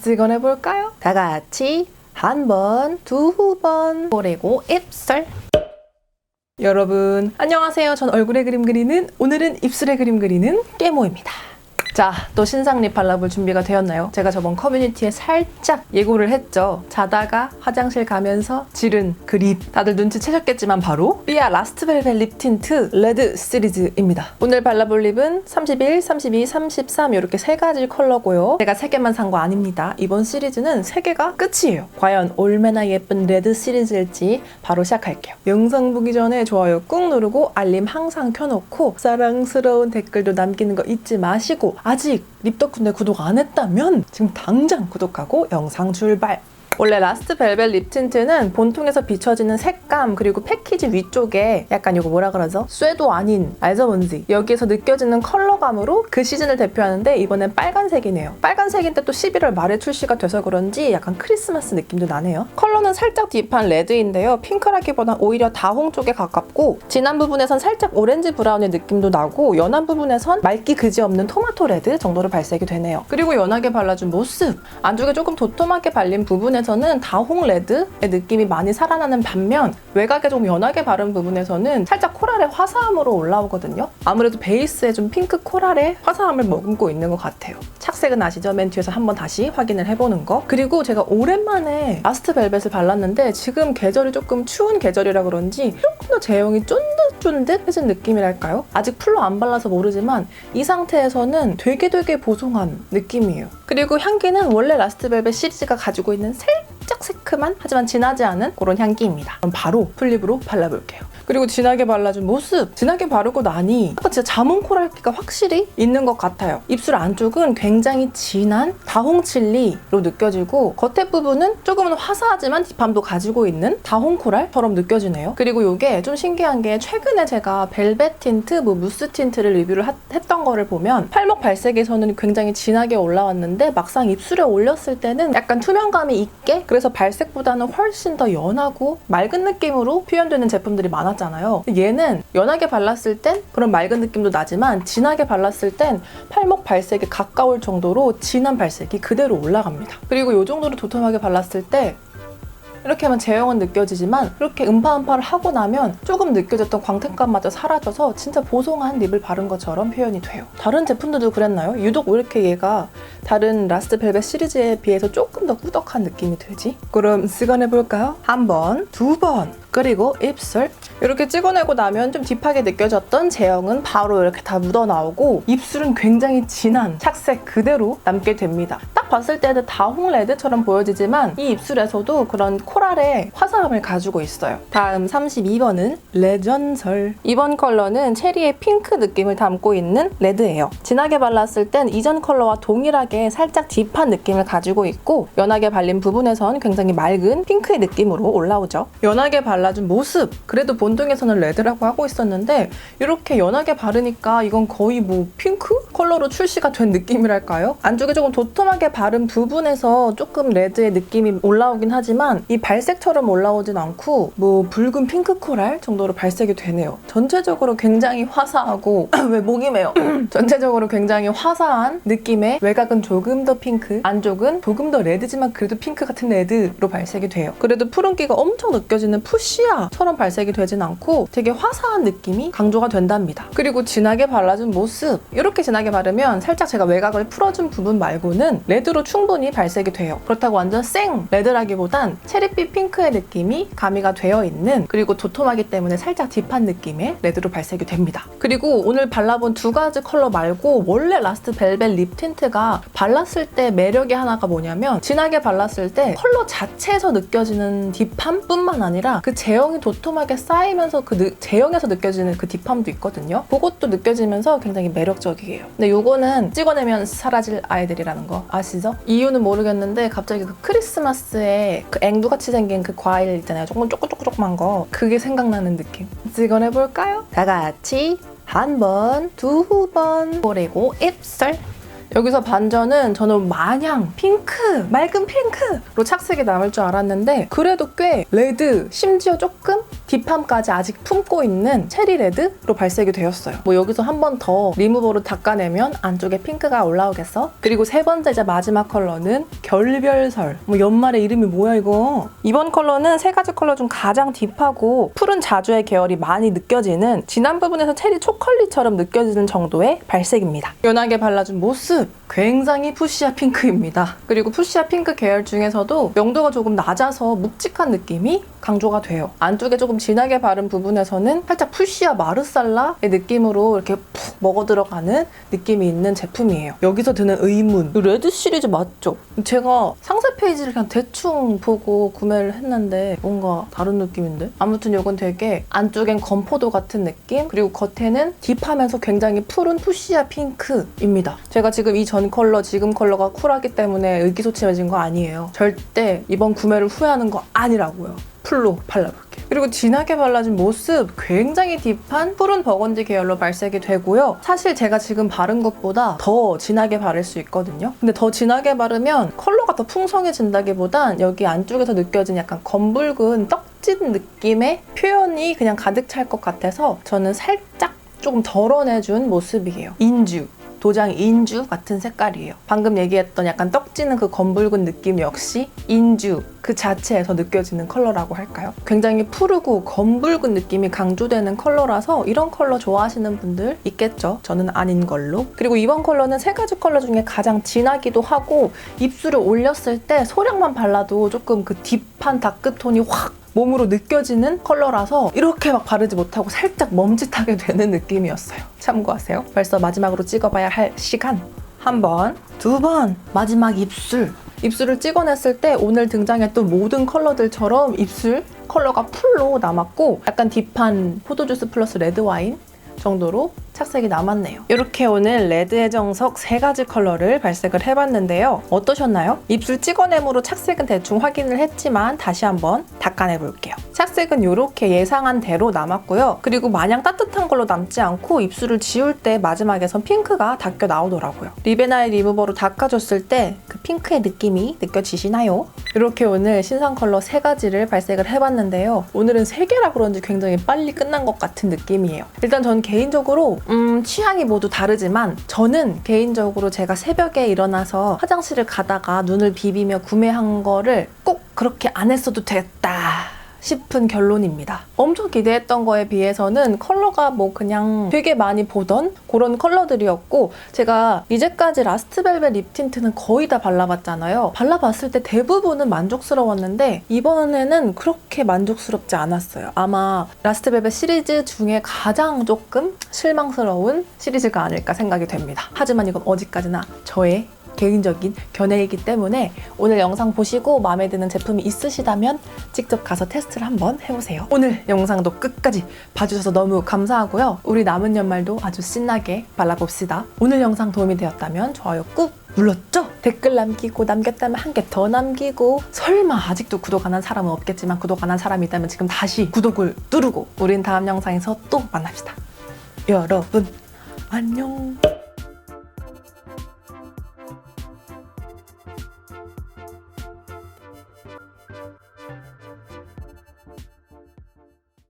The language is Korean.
찍어내볼까요? 다 같이 한 번, 두 번, 그리고 입술. 여러분, 안녕하세요. 전 얼굴에 그림 그리는, 오늘은 입술에 그림 그리는 깨모입니다. 자, 또 신상 립 발라볼 준비가 되었나요? 제가 저번 커뮤니티에 살짝 예고를 했죠. 자다가 화장실 가면서 지른 그 립. 다들 눈치채셨겠지만 바로 삐아 라스트 벨벳 립 틴트 레드 시리즈입니다. 오늘 발라볼 립은 31, 32, 33 이렇게 세 가지 컬러고요. 제가 세 개만 산 거 아닙니다. 이번 시리즈는 세 개가 끝이에요. 과연 얼마나 예쁜 레드 시리즈일지 바로 시작할게요. 영상 보기 전에 좋아요 꾹 누르고 알림 항상 켜놓고 사랑스러운 댓글도 남기는 거 잊지 마시고 아직 립덕분에 구독 안 했다면 지금 당장 구독하고 영상 출발! 원래 라스트 벨벳 립 틴트는 본통에서 비춰지는 색감 그리고 패키지 위쪽에 약간 이거 뭐라 그러죠? 쇠도 아닌 알죠 뭔지. 여기에서 느껴지는 컬러감으로 그 시즌을 대표하는데 이번엔 빨간색이네요. 빨간색인데 또 11월 말에 출시가 돼서 그런지 약간 크리스마스 느낌도 나네요. 컬러는 살짝 딥한 레드인데요. 핑크라기보단 오히려 다홍 쪽에 가깝고 진한 부분에선 살짝 오렌지 브라운의 느낌도 나고 연한 부분에선 맑기 그지없는 토마토 레드 정도로 발색이 되네요. 그리고 연하게 발라준 모습. 안쪽에 조금 도톰하게 발린 부분에 부분에서는 다홍 레드의 느낌이 많이 살아나는 반면 외곽에 좀 연하게 바른 부분에서는 살짝 코랄의 화사함으로 올라오거든요. 아무래도 베이스에 좀 핑크 코랄의 화사함을 머금고 있는 것 같아요. 착색은 아시죠? 맨 뒤에서 한번 다시 확인을 해보는 거. 그리고 제가 오랜만에 라스트 벨벳을 발랐는데 지금 계절이 조금 추운 계절이라 그런지 조금 더 제형이 쫀 득쫀득해진 느낌이랄까요? 아직 풀로 안 발라서 모르지만 이 상태에서는 되게 되게 보송한 느낌이에요. 그리고 향기는 원래 라스트 벨벳 시리즈가 가지고 있는 살 짝 새큼한 하지만 진하지 않은 그런 향기입니다. 그럼 바로 플립으로 발라볼게요. 그리고 진하게 발라준 모습 진하게 바르고 나니 진짜 자몽 코랄기가 확실히 있는 것 같아요. 입술 안쪽은 굉장히 진한 다홍 칠리로 느껴지고 겉에 부분은 조금은 화사하지만 딥함도 가지고 있는 다홍 코랄처럼 느껴지네요. 그리고 이게 좀 신기한 게 최근에 제가 벨벳 틴트, 뭐 무스 틴트를 리뷰를 하, 했던 거를 보면 팔목 발색에서는 굉장히 진하게 올라왔는데 막상 입술에 올렸을 때는 약간 투명감이 있게 그래서 발색보다는 훨씬 더 연하고 맑은 느낌으로 표현되는 제품들이. 많았잖아요. 얘는 연하게 발랐을 땐 그런 맑은 느낌도 나지만 진하게 발랐을 땐 팔목 발색에 가까울 정도로 진한 발색이 그대로 올라갑니다. 그리고 이 정도로 도톰하게 발랐을 때 이렇게 하면 제형은 느껴지지만 이렇게 음파 음파를 하고 나면 조금 느껴졌던 광택감마저 사라져서 진짜 보송한 립을 바른 것처럼 표현이 돼요. 다른 제품들도 그랬나요? 유독 왜 이렇게 얘가 다른 라스트 벨벳 시리즈에 비해서 조금 더 꾸덕한 느낌이 들지? 그럼 찍어내볼까요? 한 번, 두 번, 그리고 입술 이렇게 찍어내고 나면 좀 딥하게 느껴졌던 제형은 바로 이렇게 다 묻어나오고 입술은 굉장히 진한 착색 그대로 남게 됩니다. 딱 봤을 때는 다 홍 레드처럼 보여지지만 이 입술에서도 그런 코랄의 화사함을 가지고 있어요. 다음 32번은 레전설. 이번 컬러는 체리의 핑크 느낌을 담고 있는 레드예요. 진하게 발랐을 땐 이전 컬러와 동일하게 살짝 딥한 느낌을 가지고 있고 연하게 발린 부분에선 굉장히 맑은 핑크의 느낌으로 올라오죠. 연하게 발라준 모습 그래도 본동에서는 레드라고 하고 있었는데 이렇게 연하게 바르니까 이건 거의 뭐 핑크 컬러로 출시가 된 느낌이랄까요? 안쪽에 조금 도톰하게 바른 부분에서 조금 레드의 느낌이 올라오긴 하지만 이 발색처럼 올라오진 않고 뭐 붉은 핑크 코랄 정도로 발색이 되네요. 전체적으로 굉장히 화사하고 왜 목이 메요? 전체적으로 굉장히 화사한 느낌의 외곽은 조금 더 핑크, 안쪽은 조금 더 레드지만 그래도 핑크 같은 레드로 발색이 돼요. 그래도 푸른기가 엄청 느껴지는 푸시아처럼 발색이 되진 않고 되게 화사한 느낌이 강조가 된답니다. 그리고 진하게 발라준 모습 이렇게 진하게 바르면 살짝 제가 외곽을 풀어준 부분 말고는 레드 로 충분히 발색이 돼요. 그렇다고 완전 생 레드라기보단 체리빛 핑크의 느낌이 가미가 되어 있는 그리고 도톰하기 때문에 살짝 딥한 느낌의 레드로 발색이 됩니다. 그리고 오늘 발라본 두 가지 컬러 말고 원래 라스트 벨벳 립 틴트가 발랐을 때 매력이 하나가 뭐냐면 진하게 발랐을 때 컬러 자체에서 느껴지는 딥함뿐만 아니라 그 제형이 도톰하게 쌓이면서 그 느, 제형에서 느껴지는 그 딥함도 있거든요. 그것도 느껴지면서 굉장히 매력적이에요. 근데 요거는 찍어내면 사라질 아이들이라는 거 아시죠? 이유는 모르겠는데 갑자기 그 크리스마스에 그 앵두같이 생긴 그 과일 있잖아요. 조금 쪼꼬쪼꼬쪼꼬한 거. 그게 생각나는 느낌. 찍어내볼까요? 다 같이 한 번, 두 번, 그리고 입술. 여기서 반전은 저는 마냥 핑크, 맑은 핑크로 착색이 남을 줄 알았는데 그래도 꽤 레드, 심지어 조금 딥함까지 아직 품고 있는 체리 레드로 발색이 되었어요. 뭐 여기서 한 번 더 리무버로 닦아내면 안쪽에 핑크가 올라오겠어? 그리고 세 번째자 마지막 컬러는 결별설. 뭐 연말에 이름이 뭐야 이거? 이번 컬러는 세 가지 컬러 중 가장 딥하고 푸른 자주의 계열이 많이 느껴지는 진한 부분에서 체리 초콜릿처럼 느껴지는 정도의 발색입니다. 연하게 발라준 모습 굉장히 푸시아 핑크입니다. 그리고 푸시아 핑크 계열 중에서도 명도가 조금 낮아서 묵직한 느낌이 강조가 돼요. 안쪽에 조금 진하게 바른 부분에서는 살짝 푸시아 마르살라의 느낌으로 이렇게 푹 먹어 들어가는 느낌이 있는 제품이에요. 여기서 드는 의문. 이 레드 시리즈 맞죠? 제가 상세 페이지를 그냥 대충 보고 구매를 했는데 뭔가 다른 느낌인데? 아무튼 이건 되게 안쪽엔 건포도 같은 느낌 그리고 겉에는 딥하면서 굉장히 푸른 푸시아 핑크입니다. 제가 지금 이 전 컬러 지금 컬러가 쿨하기 때문에 의기소침해진 거 아니에요. 절대 이번 구매를 후회하는 거 아니라고요. 풀로 발라볼게요. 그리고 진하게 발라진 모습 굉장히 딥한 푸른 버건디 계열로 발색이 되고요. 사실 제가 지금 바른 것보다 더 진하게 바를 수 있거든요. 근데 더 진하게 바르면 컬러가 더 풍성해진다기보단 여기 안쪽에서 느껴진 약간 검붉은 떡진 느낌의 표현이 그냥 가득 찰 것 같아서 저는 살짝 조금 덜어내준 모습이에요. 인주. 도장 인주 같은 색깔이에요. 방금 얘기했던 약간 떡지는 그 검붉은 느낌 역시 인주 그 자체에서 느껴지는 컬러라고 할까요? 굉장히 푸르고 검붉은 느낌이 강조되는 컬러라서 이런 컬러 좋아하시는 분들 있겠죠? 저는 아닌 걸로. 그리고 이번 컬러는 세 가지 컬러 중에 가장 진하기도 하고 입술을 올렸을 때 소량만 발라도 조금 그 딥한 다크톤이 확 몸으로 느껴지는 컬러라서 이렇게 막 바르지 못하고 살짝 멈칫하게 되는 느낌이었어요. 참고하세요. 벌써 마지막으로 찍어봐야 할 시간. 한 번, 두 번, 마지막 입술. 입술을 찍어냈을 때 오늘 등장했던 모든 컬러들처럼 입술 컬러가 풀로 남았고 약간 딥한 포도주스 플러스 레드와인 정도로 착색이 남았네요. 이렇게 오늘 레드의 정석 세 가지 컬러를 발색을 해봤는데요. 어떠셨나요? 입술 찍어냄으로 착색은 대충 확인을 했지만 다시 한번 닦아내 볼게요. 착색은 이렇게 예상한 대로 남았고요. 그리고 마냥 따뜻한 걸로 남지 않고 입술을 지울 때 마지막에선 핑크가 닦여 나오더라고요. 리베나의 리무버로 닦아줬을 때 그 핑크의 느낌이 느껴지시나요? 이렇게 오늘 신상 컬러 세 가지를 발색을 해봤는데요. 오늘은 세 개라 그런지 굉장히 빨리 끝난 것 같은 느낌이에요. 일단 전 개인적으로 음, 취향이 모두 다르지만 저는 개인적으로 제가 새벽에 일어나서 화장실을 가다가 눈을 비비며 구매한 거를 꼭 그렇게 안 했어도 됐다. 싶은 결론입니다. 엄청 기대했던 거에 비해서는 컬러가 뭐 그냥 되게 많이 보던 그런 컬러들이었고 제가 이제까지 라스트벨벳 립 틴트는 거의 다 발라봤잖아요. 발라봤을 때 대부분은 만족스러웠는데 이번에는 그렇게 만족스럽지 않았어요. 아마 라스트벨벳 시리즈 중에 가장 조금 실망스러운 시리즈가 아닐까 생각이 됩니다. 하지만 이건 어디까지나 저의 개인적인 견해이기 때문에 오늘 영상 보시고 마음에 드는 제품이 있으시다면 직접 가서 테스트를 한번 해보세요. 오늘 영상도 끝까지 봐주셔서 너무 감사하고요. 우리 남은 연말도 아주 신나게 발라봅시다. 오늘 영상 도움이 되었다면 좋아요 꾹 눌렀죠? 댓글 남기고 남겼다면 한 개 더 남기고 설마 아직도 구독 안 한 사람은 없겠지만 구독 안 한 사람이 있다면 지금 다시 구독을 누르고 우린 다음 영상에서 또 만납시다. 여러분 안녕